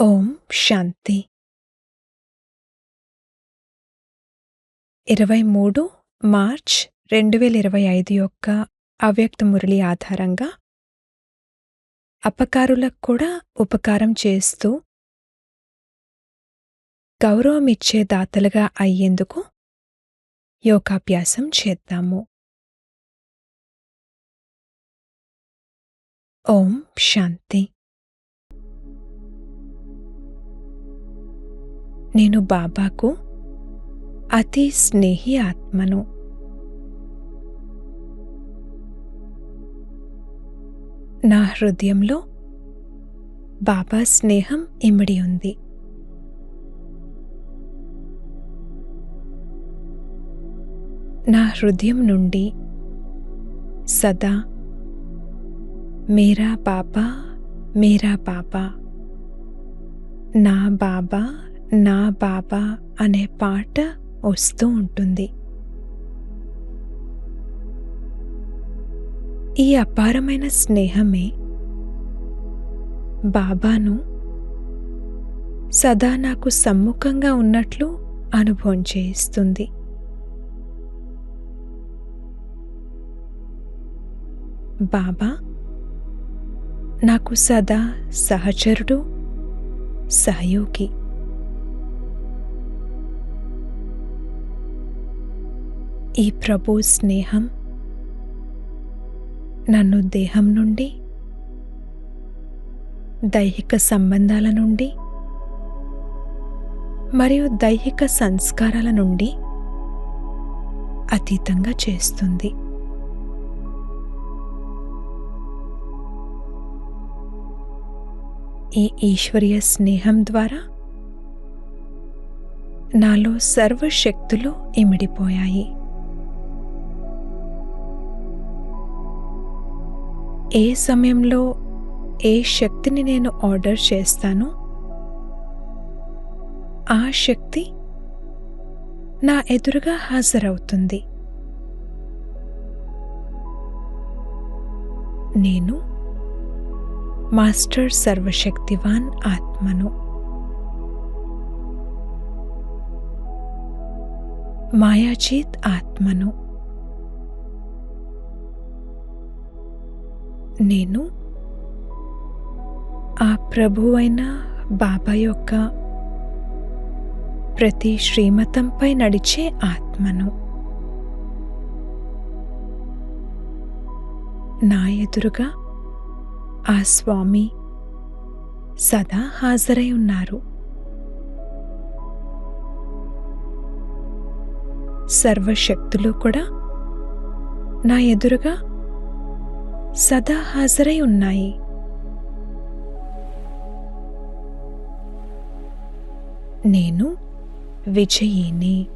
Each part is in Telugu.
ఓం శాంతి. ఇరవై మూడు మార్చ్ రెండు వేల ఇరవై ఐదు యొక్క అవ్యక్త మురళి ఆధారంగా అపకారులకు కూడా ఉపకారం చేస్తూ గౌరవమిచ్చే దాతలుగా అయ్యేందుకు యోగాభ్యాసం చేద్దాము. ఓం శాంతి. నేను బాబాకు అతి స్నేహి ఆత్మను. నా హృదయంలో బాబా స్నేహం ఇమిడి ఉంది. నా హృదయం నుండి సదా మేరా బాబా మేరా బాబా నా బాబా నా బాబా అనే పాట వస్తూ ఉంటుంది. ఈ అపారమైన స్నేహమే బాబాను సదా నాకు సమ్ముఖంగా ఉన్నట్లు అనుభవం చేయిస్తుంది. బాబా నాకు సదా సహచరుడు సహయోగి. ఈ ప్రభు స్నేహం నన్ను దేహం నుండి దైహిక సంబంధాల నుండి మరియు దైహిక సంస్కారాల నుండి అతీతంగా చేస్తుంది. ఈ ఈశ్వరీయ స్నేహం ద్వారా నాలో సర్వశక్తులు ఇమిడిపోయాయి. ఏ సమయంలో ఏ శక్తిని నేను ఆర్డర్ చేస్తానో ఆ శక్తి నా ఎదురుగా హాజరవుతుంది. నేను మాస్టర్ సర్వశక్తివాన్ ఆత్మను. మాయాజీత్ ఆత్మను. నేను ఆ ప్రభు అయిన బాబా యొక్క ప్రతి శ్రీమతంపై నడిచే ఆత్మను నా ఎదురుగా ఆ స్వామి సదా హాజరై ఉన్నారు. సర్వశక్తులు కూడా నా ఎదురుగా సదా హాజరై ఉన్నాయి. నేను విజయిని.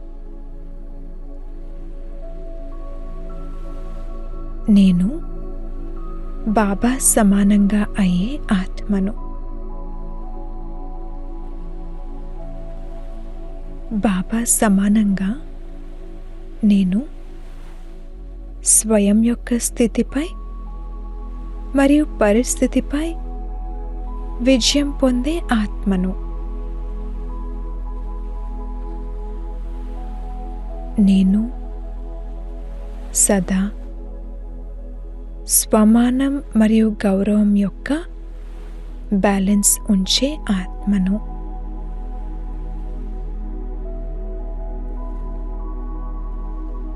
నేను బాబా సమానంగా అయ్యే ఆత్మను. బాబా సమానంగా నేను స్వయం యొక్క స్థితిపై మరియు పరిస్థితిపై విజయం పొందే ఆత్మను. నేను సదా స్వమానం మరియు గౌరవం యొక్క బ్యాలెన్స్ ఉంచే ఆత్మను.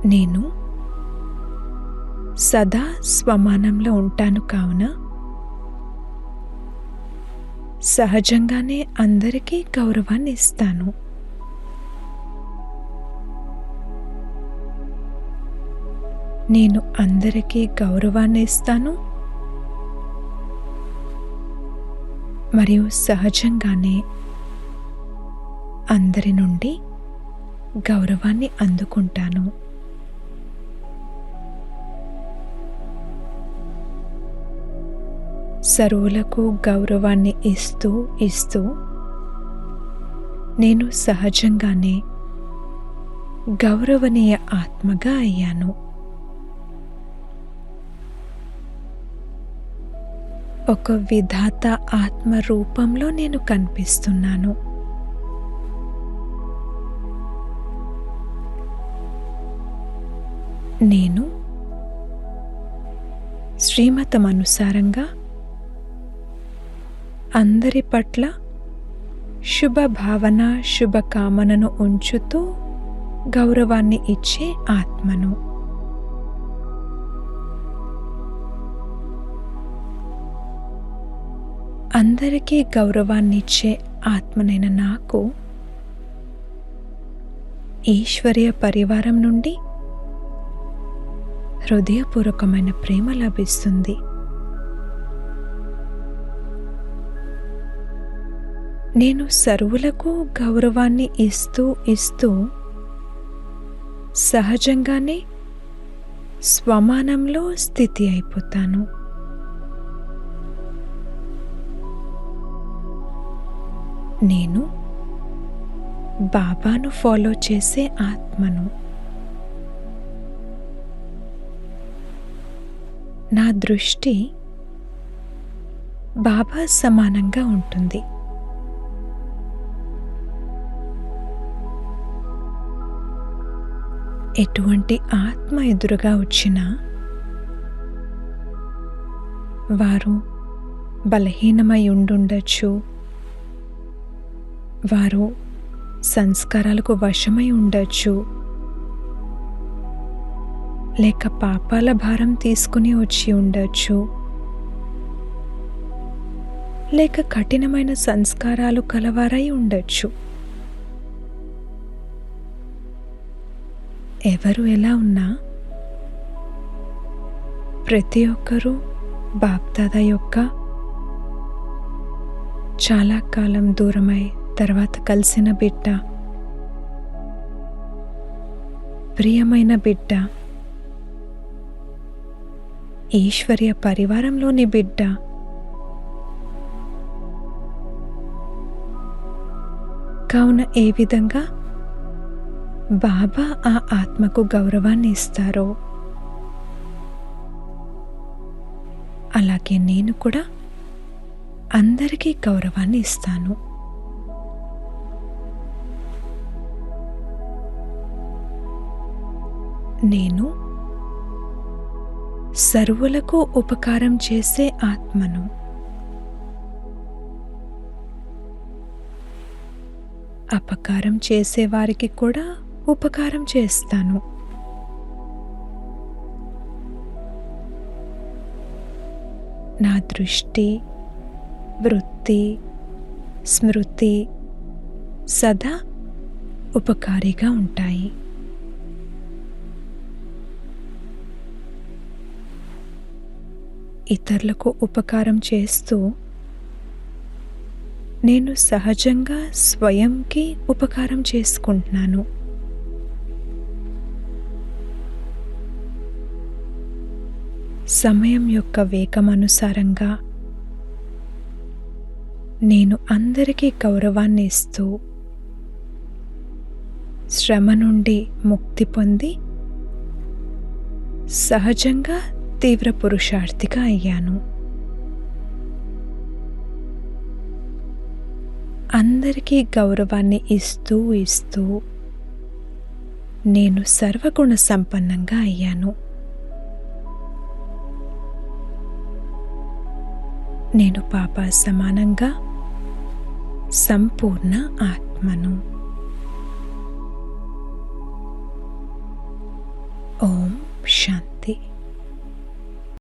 నేను సదా స్వమానంలో ఉంటాను కావున. సహజంగానే అందరికీ గౌరవాన్ని ఇస్తాను. నేను అందరికీ గౌరవాన్ని ఇస్తాను. మరియు సహజంగానే అందరి నుండి గౌరవాన్ని అందుకుంటాను. సరువులకు గౌరవాన్ని ఇస్తూ ఇస్తూ నేను సహజంగానే గౌరవనీయ ఆత్మగా అయ్యాను. ఒక విధాత ఆత్మ రూపంలో నేను కనిపిస్తున్నాను. నేను శ్రీమతం అనుసారంగా అందరి పట్ల శుభ భావన శుభకామనను ఉంచుతూ గౌరవాన్ని ఇచ్చే ఆత్మను. అందరికీ గౌరవాన్నిచ్చే ఆత్మనైన నాకు ఈశ్వర్య పరివారం నుండి హృదయపూర్వకమైన ప్రేమ లభిస్తుంది. నేను సర్వులకు గౌరవాన్ని ఇస్తూ ఇస్తూ సహజంగానే స్వమానంలో స్థితి అయిపోతాను. నేను బాబాను ఫాలో చేసే ఆత్మను. నా దృష్టి బాబా సమానంగా ఉంటుంది. ఎటువంటి ఆత్మ ఎదురుగా వచ్చినా వారు బలహీనమై ఉండుండొచ్చు. వారు సంస్కారాలకు వశమై ఉండొచ్చు. లేక పాపాల భారం తీసుకుని వచ్చి ఉండొచ్చు. లేక కఠినమైన సంస్కారాలు కలవారై ఉండొచ్చు. ఎవరు ఎలా ఉన్నా ప్రతి ఒక్కరూ బాప్దాదా యొక్క చాలా కాలం దూరమై తర్వాత కలిసిన బిడ్డ. ప్రియమైన బిడ్డ. ఈశ్వర్య పరివారంలోని బిడ్డ. కావున ఏ విధంగా బాబా ఆ ఆత్మకు గౌరవాన్ని ఇస్తారో? అలాగే నేను కూడా అందరికీ గౌరవాన్ని ఇస్తాను. నేను సర్వులకు ఉపకారం చేసే ఆత్మను. అపకారం చేసేవారికి కూడా ఉపకారం చేస్తాను. నా దృష్టి వృత్తి స్మృతి సదా ఉపకారిగా ఉంటాయి. ఇతరులకు ఉపకారం చేస్తూ నేను సహజంగా స్వయంకి ఉపకారం చేసుకుంటున్నాను. సమయం యొక్క వేగమనుసారంగా నేను అందరికీ గౌరవాన్ని ఇస్తూ శ్రమ నుండి ముక్తి పొంది సహజంగా తీవ్ర పురుషార్థిగా అయ్యాను. అందరికీ గౌరవాన్ని ఇస్తూ ఇస్తూ నేను సర్వగుణ సంపన్నంగా అయ్యాను. నేను పాప సమానంగా సంపూర్ణ ఆత్మను. ఓం